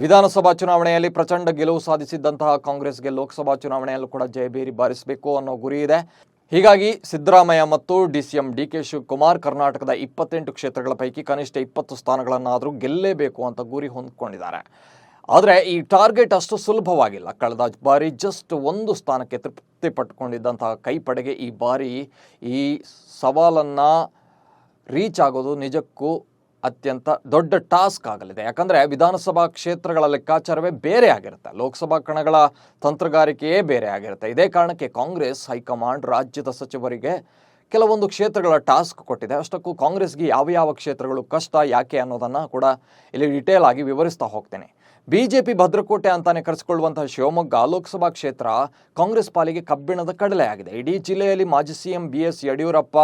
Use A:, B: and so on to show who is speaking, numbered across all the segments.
A: ವಿಧಾನಸಭಾ ಚುನಾವಣೆಯಲ್ಲಿ ಪ್ರಚಂಡ ಗೆಲುವು ಸಾಧಿಸಿದ್ದಂತಹ ಕಾಂಗ್ರೆಸ್ಗೆ ಲೋಕಸಭಾ ಚುನಾವಣೆಯಲ್ಲೂ ಕೂಡ ಜಯಭೇರಿ ಬಾರಿಸಬೇಕು ಅನ್ನೋ ಗುರಿ ಇದೆ. ಹೀಗಾಗಿ ಸಿದ್ದರಾಮಯ್ಯ ಮತ್ತು D C M D K Shivakumar ಕರ್ನಾಟಕದ ಇಪ್ಪತ್ತೆಂಟು ಕ್ಷೇತ್ರಗಳ ಪೈಕಿ ಕನಿಷ್ಠ ಇಪ್ಪತ್ತು ಸ್ಥಾನಗಳನ್ನಾದರೂ ಗೆಲ್ಲೇಬೇಕು ಅಂತ ಗುರಿ ಹೊಂದ್ಕೊಂಡಿದ್ದಾರೆ. ಆದರೆ ಈ ಟಾರ್ಗೆಟ್ ಅಷ್ಟು ಸುಲಭವಾಗಿಲ್ಲ. ಕಳೆದ ಬಾರಿ ಜಸ್ಟ್ ಒಂದು ಸ್ಥಾನಕ್ಕೆ ತೃಪ್ತಿ ಪಟ್ಟುಕೊಂಡಿದ್ದಂತಹ ಕೈಪಡೆಗೆ ಈ ಬಾರಿ ಈ ಸವಾಲನ್ನು ರೀಚ್ ಆಗೋದು ನಿಜಕ್ಕೂ ಅತ್ಯಂತ ದೊಡ್ಡ ಟಾಸ್ಕ್ ಆಗಲಿದೆ. ಯಾಕಂದರೆ ವಿಧಾನಸಭಾ ಕ್ಷೇತ್ರಗಳ ಲೆಕ್ಕಾಚಾರವೇ ಬೇರೆ ಆಗಿರುತ್ತೆ. ಲೋಕಸಭಾ ಕಣಗಳ ತಂತ್ರಗಾರಿಕೆಯೇ ಬೇರೆ ಆಗಿರುತ್ತೆ. ಇದೇ ಕಾರಣಕ್ಕೆ ಕಾಂಗ್ರೆಸ್, ಹೈಕಮಾಂಡ್, ರಾಜ್ಯದ ಸಚಿವರಿಗೆ ಕೆಲವೊಂದು ಕ್ಷೇತ್ರಗಳ ಟಾಸ್ಕ್ ಕೊಟ್ಟಿದೆ. ಅಷ್ಟಕ್ಕೂ ಕಾಂಗ್ರೆಸ್ಗೆ ಯಾವ ಯಾವ ಕ್ಷೇತ್ರಗಳು ಕಷ್ಟ, ಯಾಕೆ ಅನ್ನೋದನ್ನು ಕೂಡ ಇಲ್ಲಿ ಡಿಟೇಲ್ ಆಗಿ ವಿವರಿಸ್ತಾ ಹೋಗ್ತೇನೆ. ಬಿಜೆಪಿ ಭದ್ರಕೋಟೆ ಅಂತಾನೆ ಕರೆಸಿಕೊಳ್ಳುವಂತಹ ಶಿವಮೊಗ್ಗ ಲೋಕಸಭಾ ಕ್ಷೇತ್ರ ಕಾಂಗ್ರೆಸ್ ಪಾಲಿಗೆ ಕಬ್ಬಿಣದ ಕಡಲೆಯಾಗಿದೆ ಇಡೀ ಜಿಲ್ಲೆಯಲ್ಲಿ ಮಾಜಿ CM B S Yediyurappa,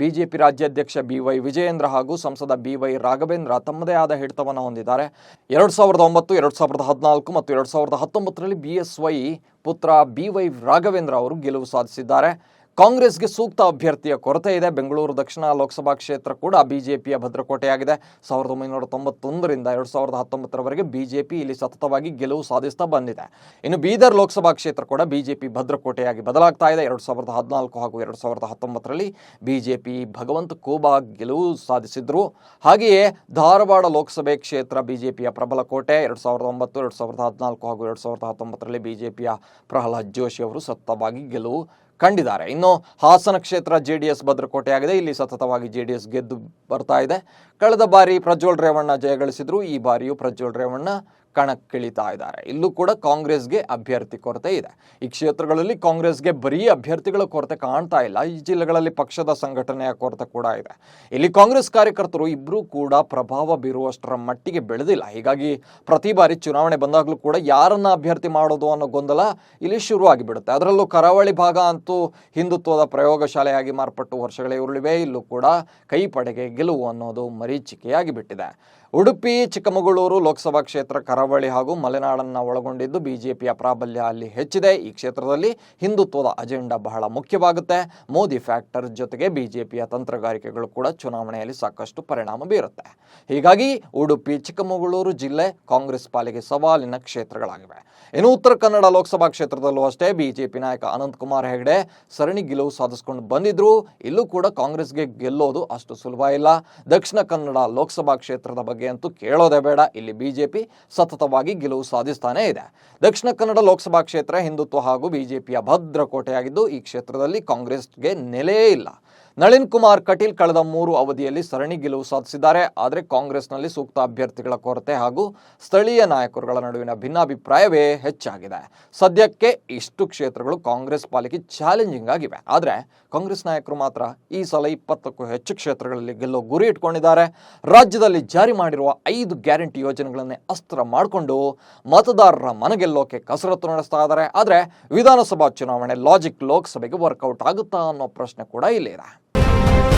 A: BJP ರಾಜ್ಯಾಧ್ಯಕ್ಷ ಬಿ ವೈ ವಿಜಯೇಂದ್ರ ಹಾಗೂ ಸಂಸದ ಬಿ ವೈ ರಾಘವೇಂದ್ರ ತಮ್ಮದೇ ಆದ ಹಿಡಿತವನ್ನು ಹೊಂದಿದ್ದಾರೆ. ಎರಡು ಸಾವಿರದ ಒಂಬತ್ತು, ಎರಡು ಸಾವಿರದ ಹದಿನಾಲ್ಕು ಮತ್ತು ಎರಡು ಸಾವಿರದ ಹತ್ತೊಂಬತ್ತರಲ್ಲಿ ಬಿ ಎಸ್ ವೈ ಪುತ್ರ ಬಿ ವೈ ರಾಘವೇಂದ್ರ ಅವರು ಗೆಲುವು ಸಾಧಿಸಿದ್ದಾರೆ. ಕಾಂಗ್ರೆಸ್ಗೆ ಸೂಕ್ತ ಅಭ್ಯರ್ಥಿಯ ಕೊರತೆ ಇದೆ. ಬೆಂಗಳೂರು ದಕ್ಷಿಣ ಲೋಕಸಭಾ ಕ್ಷೇತ್ರ ಕೂಡ ಬಿಜೆಪಿಯ ಭದ್ರಕೋಟೆಯಾಗಿದೆ. ಸಾವಿರದ ಒಂಬೈನೂರ ತೊಂಬತ್ತೊಂದರಿಂದ ಎರಡು ಸಾವಿರದ ಹತ್ತೊಂಬತ್ತರವರೆಗೆ ಬಿಜೆಪಿ ಇಲ್ಲಿ ಸತತವಾಗಿ ಗೆಲುವು ಸಾಧಿಸ್ತಾ ಬಂದಿದೆ. ಇನ್ನು ಬೀದರ್ ಲೋಕಸಭಾ ಕ್ಷೇತ್ರ ಕೂಡ ಬಿಜೆಪಿ ಭದ್ರಕೋಟೆಯಾಗಿ ಬದಲಾಗ್ತಾ ಇದೆ. ಎರಡು ಸಾವಿರದ ಹದಿನಾಲ್ಕು ಹಾಗೂ ಎರಡು ಸಾವಿರದ ಹತ್ತೊಂಬತ್ತರಲ್ಲಿ ಬಿಜೆಪಿ ಭಗವಂತ ಕೋಬಾ ಗೆಲುವು ಸಾಧಿಸಿದ್ರು. ಹಾಗೆಯೇ ಧಾರವಾಡ ಲೋಕಸಭೆ ಕ್ಷೇತ್ರ ಬಿಜೆಪಿಯ ಪ್ರಬಲ ಕೋಟೆ, ಎರಡು ಸಾವಿರದ ಒಂಬತ್ತು, ಎರಡು ಸಾವಿರದ ಹದಿನಾಲ್ಕು ಹಾಗೂ ಎರಡು ಸಾವಿರದ ಹತ್ತೊಂಬತ್ತರಲ್ಲಿ ಬಿಜೆಪಿಯ ಪ್ರಹ್ಲಾದ್ ಜೋಶಿ ಅವರು ಸತತವಾಗಿ ಗೆಲುವು ಕಂಡಿದ್ದಾರೆ. ಇನ್ನು ಹಾಸನ ಕ್ಷೇತ್ರ ಜೆ ಡಿ ಎಸ್ ಭದ್ರಕೋಟೆಯಾಗಿದೆ. ಇಲ್ಲಿ ಸತತವಾಗಿ ಜೆ ಡಿ ಎಸ್ ಗೆದ್ದು ಬರ್ತಾ ಇದೆ. ಕಳೆದ ಬಾರಿ ಪ್ರಜ್ವಲ್ ರೇವಣ್ಣ ಜಯಗಳಿಸಿದ್ರು ಈ ಬಾರಿಯೂ ಪ್ರಜ್ವಲ್ ರೇವಣ್ಣ ಕಣಕ್ಕಿಳಿತಾ ಇದ್ದಾರೆ. ಇಲ್ಲೂ ಕೂಡ ಕಾಂಗ್ರೆಸ್ಗೆ ಅಭ್ಯರ್ಥಿ ಕೊರತೆ ಇದೆ. ಈ ಕ್ಷೇತ್ರಗಳಲ್ಲಿ ಕಾಂಗ್ರೆಸ್ಗೆ ಬರೀ ಅಭ್ಯರ್ಥಿಗಳ ಕೊರತೆ ಕಾಣ್ತಾ ಇಲ್ಲ. ಈ ಜಿಲ್ಲೆಗಳಲ್ಲಿ ಪಕ್ಷದ ಸಂಘಟನೆಯ ಕೊರತೆ ಕೂಡ ಇದೆ. ಇಲ್ಲಿ ಕಾಂಗ್ರೆಸ್ ಕಾರ್ಯಕರ್ತರು ಇಬ್ಬರೂ ಕೂಡ ಪ್ರಭಾವ ಬೀರುವಷ್ಟರ ಮಟ್ಟಿಗೆ ಬೆಳೆದಿಲ್ಲ. ಹೀಗಾಗಿ ಪ್ರತಿ ಬಾರಿ ಚುನಾವಣೆ ಬಂದಾಗಲೂ ಕೂಡ ಯಾರನ್ನ ಅಭ್ಯರ್ಥಿ ಮಾಡೋದು ಅನ್ನೋ ಗೊಂದಲ ಇಲ್ಲಿ ಶುರುವಾಗಿ ಬಿಡುತ್ತೆ ಅದರಲ್ಲೂ ಕರಾವಳಿ ಭಾಗ ಅಂತೂ ಹಿಂದುತ್ವದ ಪ್ರಯೋಗಶಾಲೆಯಾಗಿ ಮಾರ್ಪಟ್ಟು ವರ್ಷಗಳೇ ಉರುಳಿವೆ. ಇಲ್ಲೂ ಕೂಡ ಕೈ ಪಡೆಗೆ ಗೆಲುವು ಅನ್ನೋದು ಮರೀಚಿಕೆಯಾಗಿ ಬಿಟ್ಟಿದೆ ಉಡುಪಿ, ಚಿಕ್ಕಮಗಳೂರು ಲೋಕಸಭಾ ಕ್ಷೇತ್ರ ಕರಾವಳಿ ಹಾಗೂ ಮಲೆನಾಡನ್ನು ಒಳಗೊಂಡಿದ್ದು ಬಿಜೆಪಿಯ ಪ್ರಾಬಲ್ಯ ಅಲ್ಲಿ ಹೆಚ್ಚಿದೆ. ಈ ಕ್ಷೇತ್ರದಲ್ಲಿ ಹಿಂದುತ್ವದ ಅಜೆಂಡಾ ಬಹಳ ಮುಖ್ಯವಾಗುತ್ತೆ. ಮೋದಿ ಫ್ಯಾಕ್ಟರ್ ಜೊತೆಗೆ ಬಿಜೆಪಿಯ ತಂತ್ರಗಾರಿಕೆಗಳು ಕೂಡ ಚುನಾವಣೆಯಲ್ಲಿ ಸಾಕಷ್ಟು ಪರಿಣಾಮ ಬೀರುತ್ತೆ. ಹೀಗಾಗಿ ಉಡುಪಿ, ಚಿಕ್ಕಮಗಳೂರು ಜಿಲ್ಲೆ ಕಾಂಗ್ರೆಸ್ ಪಾಲಿಗೆ ಸವಾಲಿನ ಕ್ಷೇತ್ರಗಳಾಗಿವೆ. ಇನ್ನು ಉತ್ತರ ಕನ್ನಡ ಲೋಕಸಭಾ ಕ್ಷೇತ್ರದಲ್ಲೂ ಅಷ್ಟೇ ಬಿಜೆಪಿ ನಾಯಕ ಅನಂತಕುಮಾರ್ ಹೆಗಡೆ ಸರಣಿ ಗೆಲುವು ಸಾಧಿಸಿಕೊಂಡು ಬಂದಿದ್ರು. ಇಲ್ಲೂ ಕೂಡ ಕಾಂಗ್ರೆಸ್ಗೆ ಗೆಲ್ಲೋದು ಅಷ್ಟು ಸುಲಭ ಇಲ್ಲ. ದಕ್ಷಿಣ ಕನ್ನಡ ಲೋಕಸಭಾ ಕ್ಷೇತ್ರದ ಬಗ್ಗೆ ಅಂತೂ ಕೇಳೋದೇ ಬೇಡ. ಇಲ್ಲಿ ಬಿಜೆಪಿ ಸತತವಾಗಿ ಗೆಲುವು ಸಾಧಿಸ್ತಾನೇ ಇದೆ. ದಕ್ಷಿಣ ಕನ್ನಡ ಲೋಕಸಭಾ ಕ್ಷೇತ್ರ ಹಿಂದುತ್ವ ಹಾಗೂ ಬಿಜೆಪಿಯ ಭದ್ರಕೋಟೆಯಾಗಿದ್ದು ಈ ಕ್ಷೇತ್ರದಲ್ಲಿ ಕಾಂಗ್ರೆಸ್ಗೆ ನೆಲೆಯೇ ಇಲ್ಲ. ನಳಿನ್ ಕುಮಾರ್ ಕಟೀಲ್ ಕಳೆದ ಮೂರು ಅವಧಿಯಲ್ಲಿ ಸರಣಿ ಗೆಲುವು ಸಾಧಿಸಿದ್ದಾರೆ. ಆದರೆ ಕಾಂಗ್ರೆಸ್ನಲ್ಲಿ ಸೂಕ್ತ ಅಭ್ಯರ್ಥಿಗಳ ಕೊರತೆ ಹಾಗೂ ಸ್ಥಳೀಯ ನಾಯಕರುಗಳ ನಡುವಿನ ಭಿನ್ನಾಭಿಪ್ರಾಯವೇ ಹೆಚ್ಚಾಗಿದೆ. ಸದ್ಯಕ್ಕೆ ಇಷ್ಟು ಕ್ಷೇತ್ರಗಳು ಕಾಂಗ್ರೆಸ್ ಪಾಲಿಗೆ ಚಾಲೆಂಜಿಂಗ್ ಆಗಿವೆ. ಆದರೆ ಕಾಂಗ್ರೆಸ್ ನಾಯಕರು ಮಾತ್ರ ಈ ಸಲ ಇಪ್ಪತ್ತಕ್ಕೂ ಹೆಚ್ಚು ಕ್ಷೇತ್ರಗಳಲ್ಲಿ ಗೆಲ್ಲೋ ಗುರಿ ಇಟ್ಕೊಂಡಿದ್ದಾರೆ. ರಾಜ್ಯದಲ್ಲಿ ಜಾರಿ ಮಾಡಿರುವ ಐದು ಗ್ಯಾರಂಟಿ ಯೋಜನೆಗಳನ್ನೇ ಅಸ್ತ್ರ ಮಾಡಿಕೊಂಡು ಮತದಾರರ ಮನಗೆಲ್ಲೋಕೆ ಕಸರತ್ತು ನಡೆಸ್ತಾ ಇದ್ದಾರೆ. ಆದರೆ ವಿಧಾನಸಭಾ ಚುನಾವಣೆ ಲಾಜಿಕ್ ಲೋಕಸಭೆಗೆ ವರ್ಕೌಟ್ ಆಗುತ್ತಾ ಅನ್ನೋ ಪ್ರಶ್ನೆ ಕೂಡ ಇಲ್ಲಿದೆ. Thank you